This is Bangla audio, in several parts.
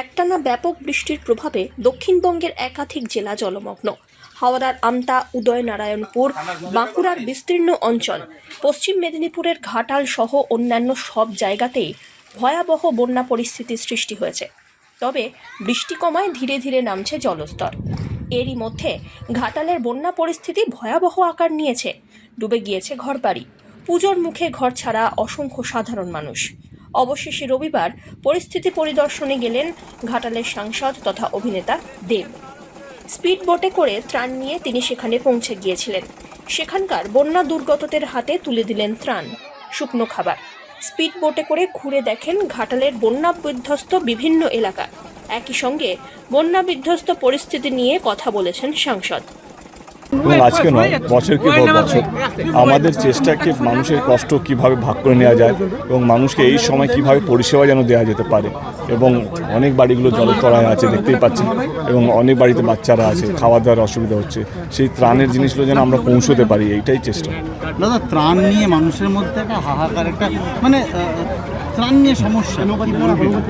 একটানা ব্যাপক বৃষ্টির প্রভাবে দক্ষিণবঙ্গের একাধিক জেলা জলমগ্ন। হাওড়ার আমতা, উদয়নারায়ণপুর, বাঁকুড়ার বিস্তীর্ণ অঞ্চল, পশ্চিম মেদিনীপুরের ঘাটাল সহ অন্যান্য সব জায়গাতেই ভয়াবহ বন্যা পরিস্থিতির সৃষ্টি হয়েছে। তবে বৃষ্টি কমায় ধীরে ধীরে নামছে জলস্তর। এরই মধ্যে ঘাটালের বন্যা পরিস্থিতি ভয়াবহ আকার নিয়েছে। ডুবে গিয়েছে ঘরবাড়ি। পুজোর মুখে ঘর ছাড়া অসংখ্য সাধারণ মানুষ। অবশেষে রবিবার পরিস্থিতি পরিদর্শনে গেলেন ঘাটালের সাংসদ তথা অভিনেতা দেব। স্পিড বোটে করে ত্রাণ নিয়ে তিনি সেখানে পৌঁছে গিয়েছিলেন। সেখানকার বন্যা দুর্গতদের হাতে তুলে দিলেন ত্রাণ। শুকনো খাবার। স্পিড বোটে করে ঘুরে দেখেন ঘাটালের বন্যা বিধ্বস্ত বিভিন্ন এলাকা। একই সঙ্গে বন্যা বিধ্বস্ত পরিস্থিতি নিয়ে কথা বলেছেন সাংসদ। এবং আজকে নয় বছর কি পর বছর। আমাদের চেষ্টাকে মানুষের কষ্ট কীভাবে ভাগ করে নেওয়া যায় এবং মানুষকে এই সময় কীভাবে পরিষেবা যেন দেওয়া যেতে পারে। এবং অনেক বাড়িগুলো জলতলায় আছে দেখতেই পাচ্ছেন এবং অনেক বাড়িতে বাচ্চারা আছে খাওয়া দাওয়ার অসুবিধা হচ্ছে। সেই ত্রাণের জিনিসগুলো যেন আমরা পৌঁছতে পারি এইটাই চেষ্টা। দাদা ত্রাণ নিয়ে মানুষের মধ্যে একটা হাহাকার একটা মানে ত্রাণ নিয়ে সমস্যা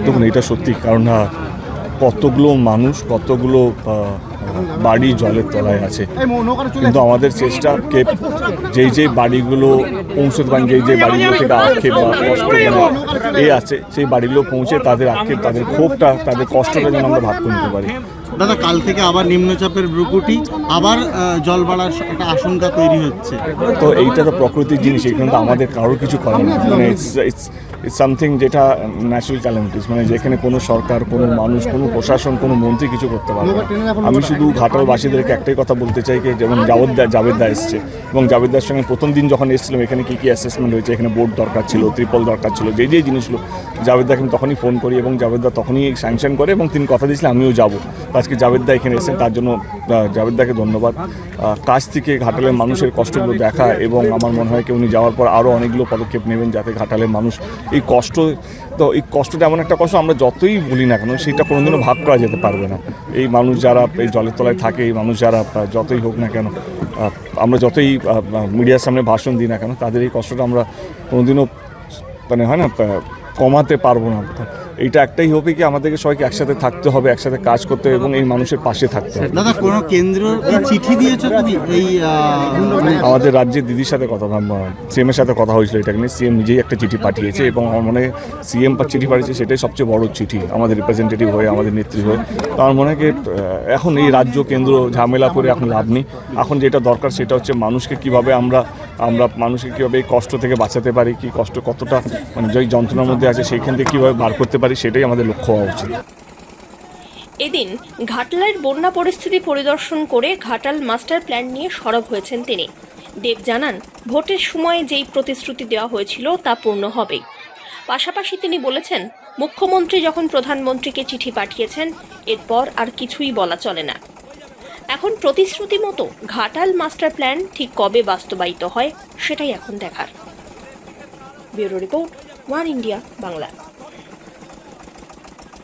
দেখুন এটা সত্যি কারণ কতগুলো মানুষ কতগুলো বাড়ি জলের তলায় আছে। কিন্তু আমাদের চেষ্টা কে যেই যেই বাড়িগুলো পৌঁছতে পারেন যেই যে বাড়িগুলো থেকে আক্ষেপ বা কষ্ট এ আছে সেই বাড়িগুলো পৌঁছে তাদের আক্ষেপ তাদের ক্ষোভটা তাদের কষ্টটা যেন আমরা ভাগ করে নিতে পারি। দাদা, কাল থেকে আবার নিম্নচাপের ব্রুকুটি আবার জল বাড়ার একটা আশঙ্কা তৈরি হচ্ছে। তো এইটা তো প্রকৃতির জিনিস, এখানে তো আমাদের কারোর কিছু করার নেই। মানে ইটস সামথিং যেটা ন্যাচারাল ক্যালামিটিস মানে যেখানে কোনো সরকার, কোনো মানুষ, কোনো প্রশাসন, কোনো মন্ত্রী কিছু করতে পারবে। আমি শুধু ঘাটালবাসীদেরকে একটাই কথা বলতে চাই যে, যেমন জাভেদদা জাভেদদা এসছে, এবং জাভেদদার সঙ্গে প্রথম দিন যখন এসেছিলাম, এখানে কী কী অ্যাসেসমেন্ট হয়েছে, এখানে বোর্ড দরকার ছিল ত্রিপল দরকার ছিল যেই যেই জিনিসগুলো জাভেদদাকে আমি তখনই ফোন করি এবং জাভেদদা তখনই স্যাংশন করে এবং তিনি কথা দিয়েছিলেন, আমিও যাব। আজকে জাভেদদা এখানে এসেছেন, তার জন্য জাভেদদাকে ধন্যবাদ। কাছ থেকে ঘাটালের মানুষের কষ্টগুলো দেখা এবং আমার মনে হয় কি উনি যাওয়ার পর আরও অনেকগুলো পদক্ষেপ নেবেন যাতে ঘাটালের মানুষ এই কষ্ট, তো এই কষ্টটা এমন একটা কষ্ট আমরা যতই বলি না কেন, সেটা কোনোদিনও ভাগ করা যেতে পারবে না। এই মানুষ যারা এই জলের তলায় থাকে, এই মানুষ যারা যতই হোক না কেন আমরা যতই মিডিয়ার সামনে ভাষণ দিই না কেন, তাদের এই কষ্টটা আমরা কোনোদিনও মানে হয় না কমাতে পারব না। এইটা একটাই হবে কি আমাদেরকে সবাইকে একসাথে থাকতে হবে একসাথে কাজ করতে হবে এবং এই মানুষের পাশে থাকতে হবে। দাদা কোনো কেন্দ্র চিঠি দিয়েছ তুমি? এই মানে আমাদের রাজ্যের দিদির সাথে কথা সিএম এর সাথে কথা হয়েছিল এটাকে নিয়ে। সিএম নিজেই একটা চিঠি পাঠিয়েছে এবং আমার মনে সিএম চিঠি পাঠিয়েছে সেটাই সবচেয়ে বড় চিঠি আমাদের রিপ্রেজেন্টেটিভ হয়ে আমাদের নেত্রী হয়ে। তো আমার মনে হয় কি, এখন এই রাজ্য কেন্দ্র ঝামেলা করে এখন লাভ নেই। এখন যেটা দরকার সেটা হচ্ছে মানুষকে কীভাবে আমরা আমরা মানুষকে কীভাবে এই কষ্ট থেকে বাঁচাতে পারি, কি কষ্ট কতটা মানে যেই যন্ত্রণার মধ্যে আছে সেইখান থেকে কীভাবে বার করতে পারি সেটাই আমাদের লক্ষ্য হওয়া উচিত। এদিন ঘাটালের বন্যা পরিস্থিতি পরিদর্শন করে ঘাটাল মাস্টার প্ল্যান নিয়ে সরব হয়েছেন তিনি। দেব জানান, ভোটের সময় যেই প্রতিশ্রুতি দেওয়া হয়েছিল তা পূর্ণ হবে। পাশাপাশি তিনি বলেছেন, মুখ্যমন্ত্রী যখন প্রধানমন্ত্রীকে চিঠি পাঠিয়েছেন, এরপর আর কিছুই বলা চলে না। এখন প্রতিশ্রুতি মতো ঘাটাল মাস্টার প্ল্যান ঠিক কবে বাস্তবায়িত হয়, সেটাই এখন দেখার। Bureau report, One India, Bangla.